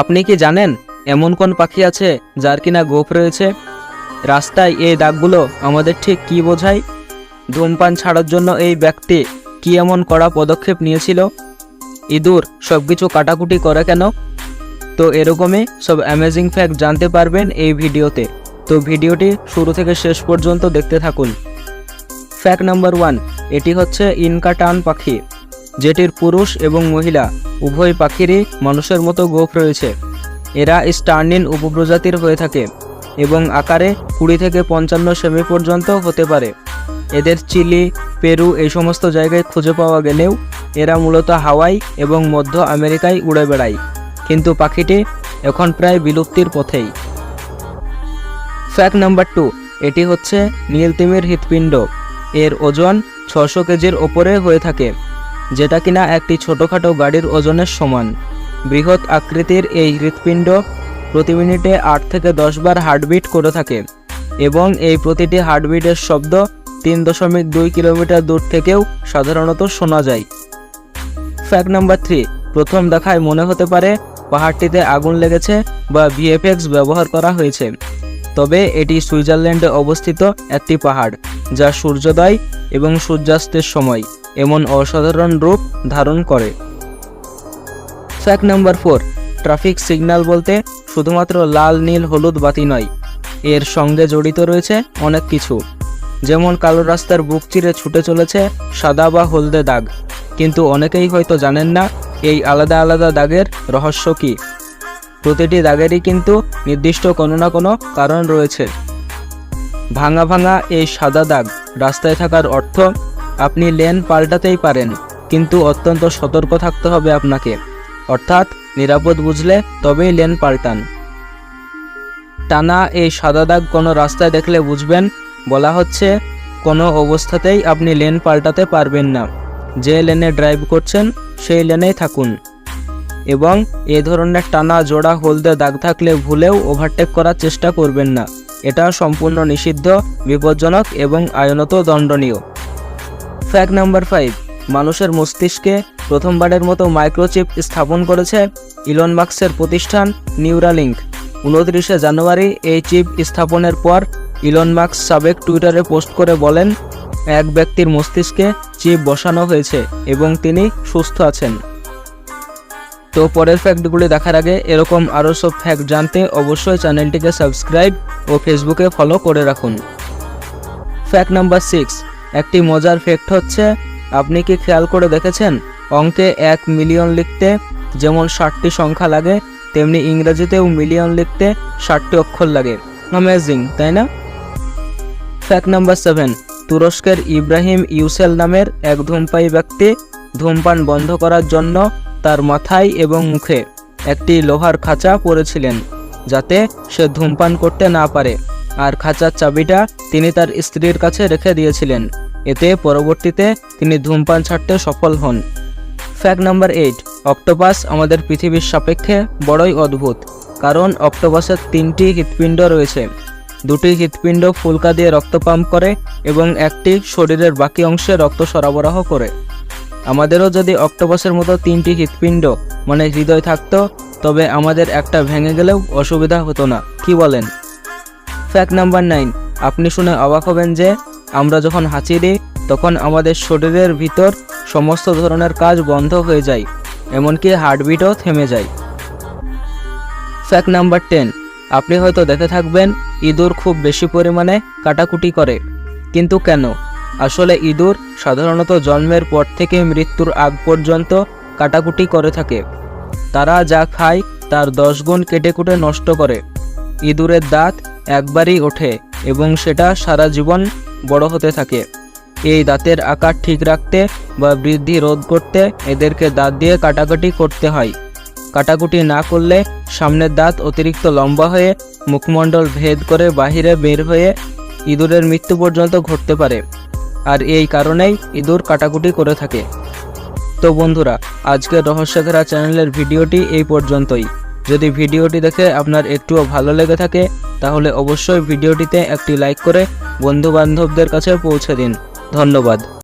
আপনি কি জানেন এমন কোন পাখি আছে যার কিনা গোপ রয়েছে? রাস্তায় এই দাগগুলো আমাদের ঠিক কি বোঝায়? ধূমপান ছাড়ার জন্য এই ব্যক্তি কি এমন কড়া পদক্ষেপ নিয়েছিল? ইঁদুর সব কিছু কাটাকুটি করে কেন? তো এরকমই সব অ্যামেজিং ফ্যাক্ট জানতে পারবেন এই ভিডিওতে। তো ভিডিওটি শুরু থেকে শেষ পর্যন্ত দেখতে থাকুন। ফ্যাক্ট নাম্বার ওয়ান এটি হচ্ছে ইনকাটান পাখি, যেটির পুরুষ এবং মহিলা উভয় পাখিরই মানুষের মতো গোফ রয়েছে। এরা স্টার্নিন উপপ্রজাতির হয়ে থাকে এবং আকারে কুড়ি থেকে পঞ্চান্ন সেমি পর্যন্ত হতে পারে। এদের চিলি, পেরু এই সমস্ত জায়গায় খুঁজে পাওয়া গেলেও এরা মূলত হাওয়াই এবং মধ্য আমেরিকায় উড়ে বেড়ায়। কিন্তু পাখিটি এখন প্রায় বিলুপ্তির পথেই। ফ্যাক্ট নাম্বার টু, এটি হচ্ছে নীলতিমির হৃৎপিণ্ড। এর ওজন ছশো কেজির ওপরে হয়ে থাকে। যেটা কিনা একটি ছোটোখাটো গাড়ির ওজনের সমান। বৃহৎ আকৃতির এই হৃৎপিণ্ড প্রতি মিনিটে আট থেকে দশ বার হার্টবিট করে থাকে এবং এই প্রতিটি হার্টবিটের শব্দ তিন দশমিক দুই কিলোমিটার দূর থেকেও সাধারণত শোনা যায়। ফ্যাক্ট নাম্বার থ্রি প্রথম দেখায় মনে হতে পারে পাহাড়টিতে আগুন লেগেছে বা ভিএফএক্স ব্যবহার করা হয়েছে। তবে এটি সুইজারল্যান্ডে অবস্থিত একটি পাহাড়, যা সূর্যোদয় এবং সূর্যাস্তের সময়। এমন অসাধারণ রূপ ধারণ করে। Fact number four traffic signal বলতে শুধুমাত্র লাল, নীল, হলুদ, বাতি নয়, এর সঙ্গে জড়িত রয়েছে অনেক কিছু। যেমন কালো রাস্তার বুক চিরে ছুটে চলেছে সাদা বা হলদে দাগ। কিন্তু অনেকেই হয়তো জানেন না এই আলাদা আলাদা দাগের রহস্য কী। প্রতিটি দাগেরই কিন্তু নির্দিষ্ট কোনো না কোনো কারণ রয়েছে। ভাঙা ভাঙা এই সাদা দাগ রাস্তায় থাকার অর্থ আপনি লেন পাল্টাতেই পারেন, কিন্তু অত্যন্ত সতর্ক থাকতে হবে আপনাকে। অর্থাৎ নিরাপদ বুঝলে তবেই লেন পাল্টান। টানা এই সাদা দাগ কোনো রাস্তায় দেখলে বুঝবেন, বলা হচ্ছে কোনো অবস্থাতেই আপনি লেন পাল্টাতে পারবেন না। যে লেনে ড্রাইভ করছেন, সেই লেনেই থাকুন। এবং এ ধরনের টানা জোড়া হলদে দাগ থাকলে ভুলেও ওভারটেক করার চেষ্টা করবেন না। এটা সম্পূর্ণ নিষিদ্ধ, বিপজ্জনক এবং আইনত দণ্ডনীয়। ফ্যাক্ট নাম্বার ফাইভ মানুষের মস্তিষ্কে প্রথমবারের মতো মাইক্রোচিপ স্থাপন করেছে ইলন মার্কসের প্রতিষ্ঠান নিউরালিঙ্ক উনত্রিশে জানুয়ারি এই চিপ স্থাপনের পর ইলন মার্কস সাবেক টুইটারে পোস্ট করে বলেন, এক ব্যক্তির মস্তিষ্কে চিপ বসানো হয়েছে এবং তিনি সুস্থ আছেন। তো পরের ফ্যাক্টগুলি দেখার আগে এরকম আরও সব ফ্যাক্ট জানতে অবশ্যই চ্যানেলটিকে সাবস্ক্রাইব ও ফেসবুকে ফলো করে রাখুন। ফ্যাক্ট নাম্বার সিক্স একটি মজার ফ্যাক্ট হচ্ছে, আপনি কি খেয়াল করে দেখেছেন? অঙ্কে এক মিলিয়ন লিখতে যেমন ষাটটি সংখ্যা লাগে, তেমনি ইংরেজিতেও মিলিয়ন লিখতে ষাটটি অক্ষর লাগে। অ্যামেজিং তাই না? ফ্যাক্ট নাম্বার সেভেন তুরস্কের ইব্রাহিম ইউসেল নামের এক ধূমপায়ী ব্যক্তি ধূমপান বন্ধ করার জন্য তার মাথায় এবং মুখে একটি লোহার খাঁচা পরেছিলেন, যাতে সে ধূমপান করতে না পারে। আর খাঁচার চাবিটা তিনি তার স্ত্রীর কাছে রেখে দিয়েছিলেন। এতে পরবর্তীতে তিনি ধূমপান ছাড়তে সফল হন। ফ্যাক্ট নাম্বার এইট, অক্টোপাস আমাদের পৃথিবীর সাপেক্ষে বড়ই অদ্ভুত, কারণ অক্টোপাসের তিনটি হৃৎপিণ্ড রয়েছে। দুটি হৃৎপিণ্ড ফুলকা দিয়ে রক্ত পাম্প করে এবং একটি শরীরের বাকি অংশে রক্ত সরবরাহ করে। আমাদেরও যদি অক্টোপাসের মতো তিনটি হৃৎপিণ্ড মানে হৃদয় থাকতো, তবে আমাদের একটা ভেঙে গেলেও অসুবিধা হতো না, কি বলেন? ফ্যাক্ট নাম্বার নাইন আপনি শুনে অবাক হবেন যে, আমরা যখন হাঁচি দিই, তখন আমাদের শরীরের ভিতর সমস্ত ধরনের কাজ বন্ধ হয়ে যায়, এমনকি হার্টবিটও থেমে যায়। ফ্যাক্ট নাম্বার টেন আপনি হয়তো দেখে থাকবেন, ইঁদুর খুব বেশি পরিমাণে কাটাকুটি করে। কিন্তু কেন? আসলে ইঁদুর সাধারণত জন্মের পর থেকে মৃত্যুর আগ পর্যন্ত কাটাকুটি করে থাকে। তারা যা খায়, তার দশ গুণ কেটে কুটে নষ্ট করে। ইঁদুরের দাঁত একবারই ওঠে এবং সেটা সারা জীবন বড় হতে থাকে। এই দাঁতের আকার ঠিক রাখতে বা বৃদ্ধি রোধ করতে এদেরকে দাঁত দিয়ে কাটাকাটি করতে হয়। কাটাকুটি না করলে সামনের দাঁত অতিরিক্ত লম্বা হয়ে মুখমণ্ডল ভেদ করে বাহিরে বের হয়ে ইঁদুরের মৃত্যু পর্যন্ত ঘটতে পারে। আর এই কারণেই ইঁদুর কাটাকুটি করে থাকে। তো বন্ধুরা, আজকের রহস্যধারা চ্যানেলের ভিডিওটি এই পর্যন্তই। যদি ভিডিওটি দেখে আপনার একটুও ভালো লেগে থাকে তাহলে অবশ্যই ভিডিওটিতে একটি লাইক করে বন্ধু বান্ধবদের কাছে পৌঁছে দিন। ধন্যবাদ।